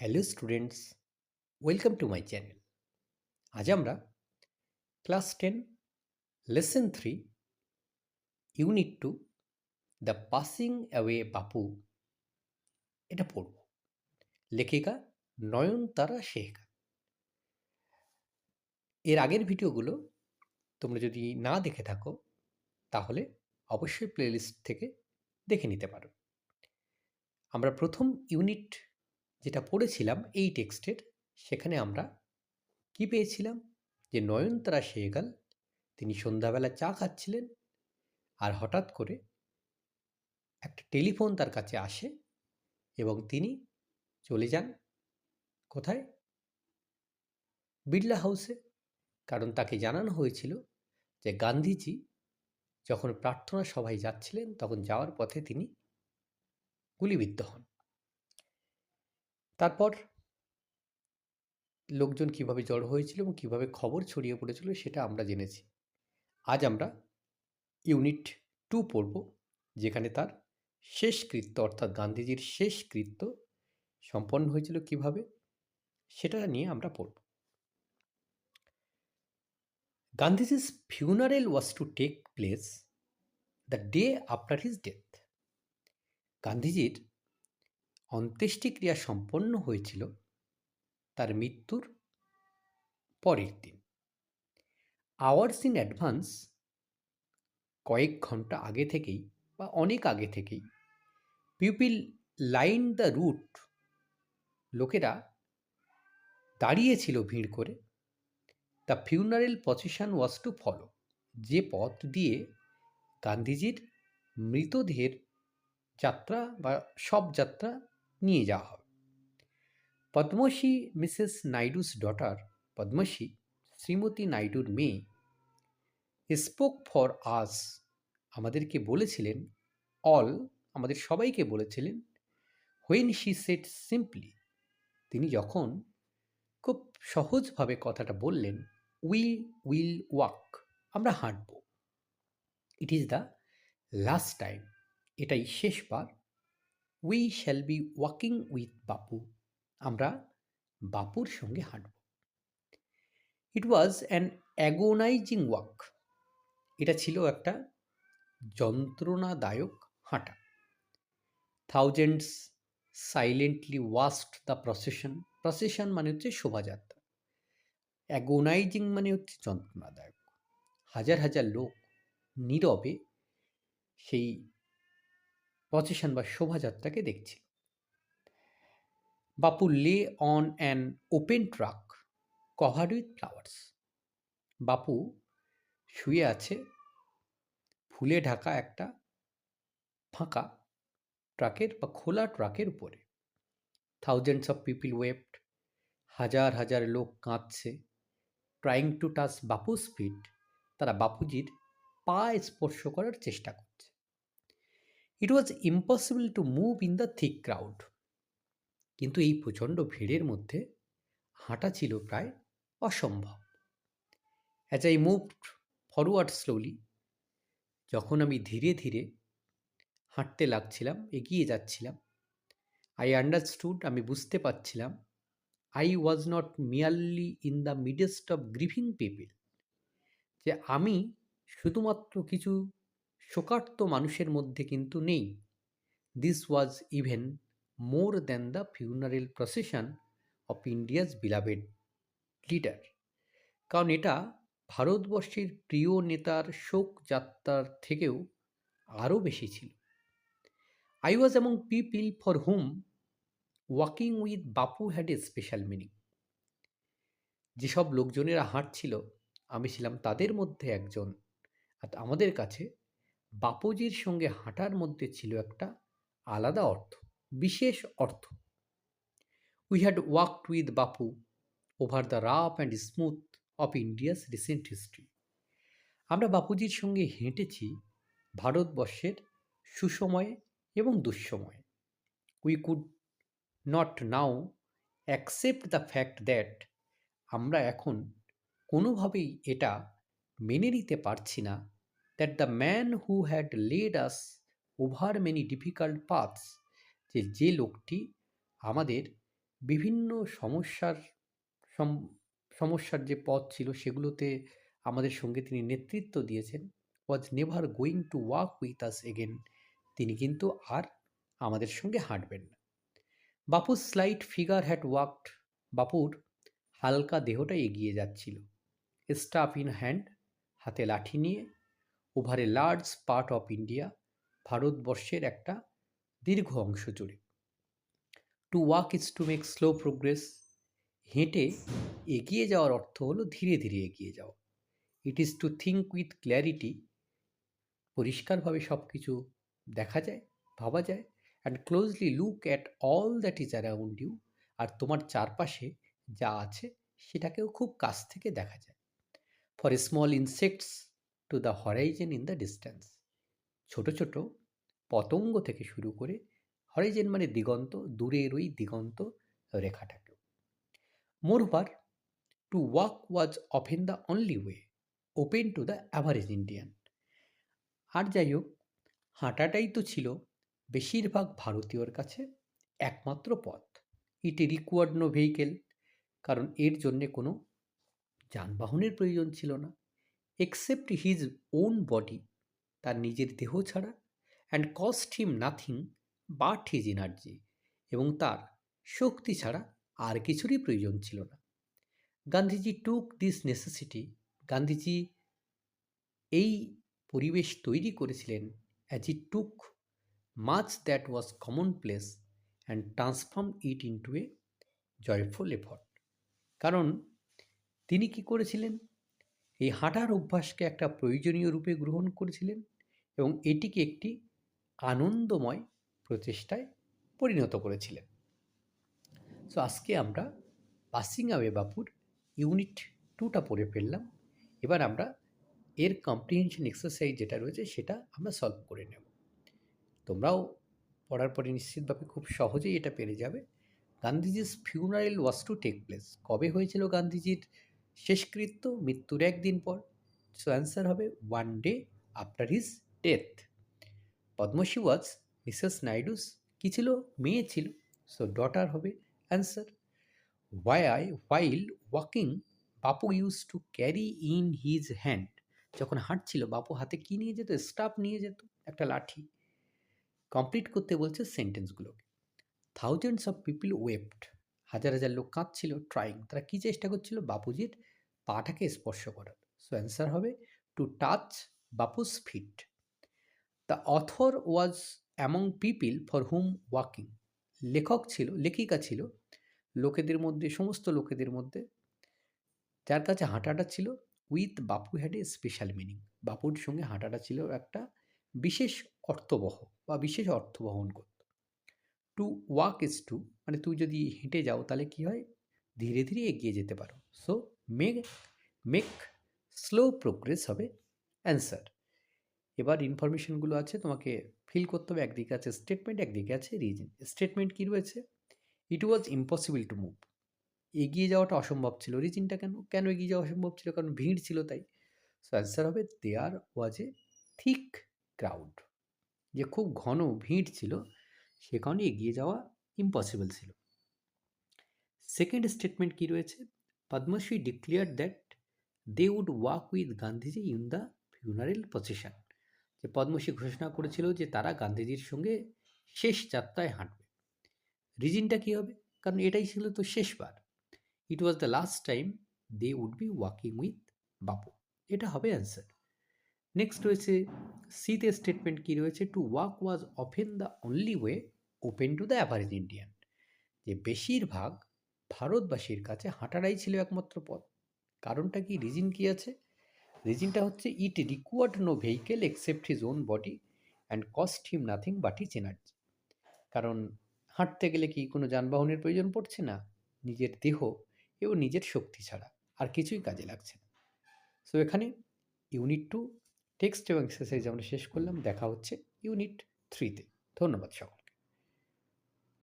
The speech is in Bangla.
Hello students, welcome to my channel. আজ আমরা class ten, lesson three, unit two, the passing away Bapu, এটা পড়ব। লেখিকা নয়নতারা শেখা। এর আগের ভিডিওগুলো তোমরা যদি না দেখে থাকো, তাহলে অবশ্যই প্লেলিস্ট থেকে দেখে নিতে পারো। আমরা প্রথম ইউনিট যেটা পড়েছিলাম এই টেক্সটের, সেখানে আমরা কি পেয়েছিলাম? যে নয়নতারা সেহগাল, তিনি সন্ধ্যাবেলা চা খাচ্ছিলেন আর হঠাৎ করে একটা টেলিফোন তার কাছে আসে এবং তিনি চলে যান কোথায়? বিড়লা হাউসে। কারণ তাকে জানানো হয়েছিল যে গান্ধীজি যখন প্রার্থনা সভায় যাচ্ছিলেন, তখন যাওয়ার পথে তিনি গুলিবিদ্ধ হন। তারপর লোকজন কীভাবে জড়ো হয়েছিল এবং কীভাবে খবর ছড়িয়ে পড়েছিল সেটা আমরা জেনেছি। আজ আমরা ইউনিট টু পড়ব, যেখানে তার শেষ কৃত্য, অর্থাৎ গান্ধীজির শেষ কৃত্য সম্পন্ন হয়েছিল কীভাবে, সেটা নিয়ে আমরা পড়ব। গান্ধীজির funeral was to take place the day after his death গান্ধীজির অন্ত্যেষ্টিক্রিয়া সম্পন্ন হয়েছিল তার মৃত্যুর পরের দিন। আওয়ার্স ইন অ্যাডভান্স কয়েক ঘণ্টা আগে থেকেই বা অনেক আগে থেকেই পিপিল লাইন দ্য রুট লোকেরা দাঁড়িয়েছিল ভিড় করে। The funeral position was to follow. যে পথ দিয়ে গান্ধীজির মৃতদেহের যাত্রা বা সব যাত্রা নিয়ে যাওয়া হবে। পদ্মশ্রী মিসেস নাইডুস ডটার পদ্মশ্রী শ্রীমতী নাইডুর মেয়ে স্পোক ফর আস আমাদেরকে বলেছিলেন অল আমাদের সবাইকে বলেছিলেন হোয়েন শি সেট সিম্পলি তিনি যখন খুব সহজভাবে কথাটা বললেন উইল উইল ওয়াক আমরা হাঁটব। It is the last time এটাই শেষবার we shall be walking with Bapu আমরা বাপুর সঙ্গে হাঁটব। It was an agonising walk এটা ছিল একটা যন্ত্রণাদায়ক হাঁটা। Thousands silently watched the procession procession মানে হচ্ছে শোভাযাত্রা। অ্যাগোনাইজিং মানে হচ্ছে যন্ত্রণাদায়ক। হাজার হাজার লোক নীরবে সেই প্রসেশন বা শোভাযাত্রাকে দেখছিল Bapu lay on an open truck covered with flowers. Bapu শুয়ে আছে, ফুলে ঢাকা একটা ফাঁকা ট্রাকের বা খোলা ট্রাকের উপরে। থাউজেন্ডস অফ পিপিল ওয়েপ্ট হাজার হাজার লোক কাঁদছে। Trying to touch Bapu speed তারা বাপুজির পা স্পর্শ করার চেষ্টা করছে it was impossible to move in the thick crowd কিন্তু এই প্রচণ্ড ভিড়ের মধ্যে হাঁটা ছিল প্রায় অসম্ভব। As I move forward slowly যখন আমি ধীরে ধীরে হাঁটতে লাগছিলাম, এগিয়ে যাচ্ছিলাম আই আন্ডারস্টুড আমি বুঝতে পারছিলাম I was not merely in the midst of grieving people যে আমি শুধুমাত্র কিছু শোকার্ত মানুষের মধ্যে কিন্তু নেই। This was even more than the funeral procession of India's beloved leader কারণ এটা ভারতবর্ষের প্রিয় নেতার শোক যাত্রার থেকেও আরও বেশি ছিল। I was among people for whom walking with Bapu had a special meaning যেসব লোকজনেরা হাঁটছিল, আমি ছিলাম তাদের মধ্যে একজন। আর আমাদের কাছে বাপুজির সঙ্গে হাঁটার মধ্যে ছিল একটা আলাদা অর্থ, বিশেষ অর্থ। We had walked with Bapu over the rough and smooth of India's recent history আমরা বাপুজির সঙ্গে হেঁটেছি ভারতবর্ষের সুসময়ে এবং দুঃসময়ে। We could not now accept the fact that আমরা এখন কোনোভাবেই এটা মেনে নিতে পারছি না that the man who had led us over many difficult paths যে যে লোকটি আমাদের বিভিন্ন সমস্যার সম, সমস্যার যে পথ ছিল সেগুলোতে আমাদের সঙ্গে তিনি নেতৃত্ব দিয়েছেন was never going to walk with us again তিনি কিন্তু আর আমাদের সঙ্গে হাঁটবেন না। বাপুর স্লাইট ফিগার হ্যাড ওয়াকড বাপুর হালকা দেহটা এগিয়ে যাচ্ছিল। স্টাফ ইন হ্যান্ড হাতে লাঠি নিয়ে over a large part of India ভারতবর্ষের একটা দীর্ঘ অংশ জুড়ে। To walk is to make slow progress হেঁটে এগিয়ে যাওয়ার অর্থ হলো ধীরে ধীরে এগিয়ে যাওয়া। It is to think with clarity পরিষ্কারভাবে সব কিছু দেখা যায়, ভাবা যায়। And closely look at all that is around you আর তোমার চারপাশে যা আছে, সেটাকেও খুব কাছ থেকে দেখা যায়। For small insects to the horizon in the distance ছোট ছোট পতঙ্গ থেকে শুরু করে হরাইজেন মানে দিগন্ত, দূরের ওই দিগন্ত রেখাটাকেও। Moreover to walk was often the only way open to the average Indian আর যাই হোক হাঁটাটাই তো ছিল বেশিরভাগ ভারতীয়র কাছে একমাত্র পথ। ইট রিকোয়ার্ড নো ভেহিকেল কারণ এর জন্যে কোনো যানবাহনের প্রয়োজন ছিল না। এক্সেপ্ট হিজ ওন বডি তার নিজের দেহ ছাড়া and cost him nothing but his energy এবং তার শক্তি ছাড়া আর কিছুরই প্রয়োজন ছিল না। Gandhiji took this necessity Gandhiji এই পরিবেশ তৈরি করেছিলেন as he took much that was commonplace and transform it into a joyful effort কারণ তিনি কি করেছিলেন? এই হাঁটার অভ্যাসকে একটা প্রয়োজনীয় রূপে গ্রহণ করেছিলেন এবং এটিকে একটি আনন্দময় প্রচেষ্টায় পরিণত করেছিলেন। সো আজকে আমরা পাসিং আওয়ে বাপুর ইউনিট টুটা পড়ে ফেললাম। এবার আমরা এর কম্প্রিহেনশন এক্সারসাইজ যেটা রয়েছে সেটা আমরা সলভ করে নেব। তোমরাও পড়ার পরে নিশ্চিতভাবে খুব সহজেই এটা পেরে যাবে। গান্ধীজির funeral was to take place কবে হয়েছিল গান্ধীজির শেষকৃত্য মৃত্যুর একদিন পর। সো অ্যান্সার হবে one day after his death Padmashri was Mrs Naidu's কী ছিল? মেয়ে ছিল। সো ডটার হবে answer why I while walking Bapu use to carry in his hand যখন হাঁটছিল, বাপু হাতে কি নিয়ে যেত? স্টাফ নিয়ে যেত, একটা লাঠি। কমপ্লিট করতে বলছে সেন্টেন্সগুলোকে থাউজেন্ডস অফ পিপল ওয়েপড হাজার হাজার লোক কাঁদছিল ট্রাইং তারা কী চেষ্টা করছিল? বাপুজির পাটাকে স্পর্শ করার সো অ্যান্সার হবে to touch Bapu's feet the author was among people for whom walking লেখক ছিল, লেখিকা ছিল, লোকেদের মধ্যে, সমস্ত লোকেদের মধ্যে। যার কাছে হাঁটাটা ছিল with Bapu had a special meaning বাপুর সঙ্গে হাঁটাটা ছিল একটা বিশেষ অর্থবহ বা বিশেষ অর্থ বহন করত। টু ওয়াক ইজ টু মানে তুই যদি হেঁটে যাও তাহলে কী হয়? ধীরে ধীরে এগিয়ে যেতে পারো। So make make slow progress হবে অ্যান্সার এবার ইনফরমেশনগুলো আছে, তোমাকে ফিল করতে হবে, একদিকে আছে স্টেটমেন্ট একদিকে আছে রিজন স্টেটমেন্ট কী রয়েছে? It was impossible to move এগিয়ে যাওয়াটা অসম্ভব ছিল। রিজিনটা কেন কেন এগিয়ে যাওয়া অসম্ভব ছিল? কারণ ভিড় ছিল তাই। সো অ্যান্সার হবে দেয়ার ওয়াজ এ থিক ক্রাউড যে খুব ঘন ভিড় ছিল, সে কারণে এগিয়ে যাওয়া ইম্পসিবল ছিল। সেকেন্ড স্টেটমেন্ট কী রয়েছে? Padmashri declare that they would walk with Gandhiji in the funeral position যে পদ্মশ্রী ঘোষণা করেছিল যে তারা গান্ধীজির সঙ্গে শেষ যাত্রায় হাঁটবে। রিজনটা কী হবে? কারণ এটাই ছিল তো শেষবার। It was the last time they would be walking with Bapu এটা হবে অ্যান্সার নেক্সট রয়েছে সিতে স্টেটমেন্ট কী রয়েছে? To walk was often the only way open to the average Indian যে বেশিরভাগ ভারতবাসীর কাছে হাঁটারাই ছিল একমাত্র পথ। কারণটা কি রিজিন কি আছে? রিজিনটা হচ্ছে it required no vehicle except his own body and cost him nothing but his energy কারণ হাঁটতে গেলে কি কোনো যানবাহনের প্রয়োজন পড়ছে না? নিজের দেহ এবং নিজের শক্তি ছাড়া আর কিছুই কাজে লাগছে না। সো এখানে ইউনিট টু টেক্সট এবং এক্সারসাইজ আমরা শেষ করলাম। দেখা হচ্ছে ইউনিট থ্রিতে ধন্যবাদ সকল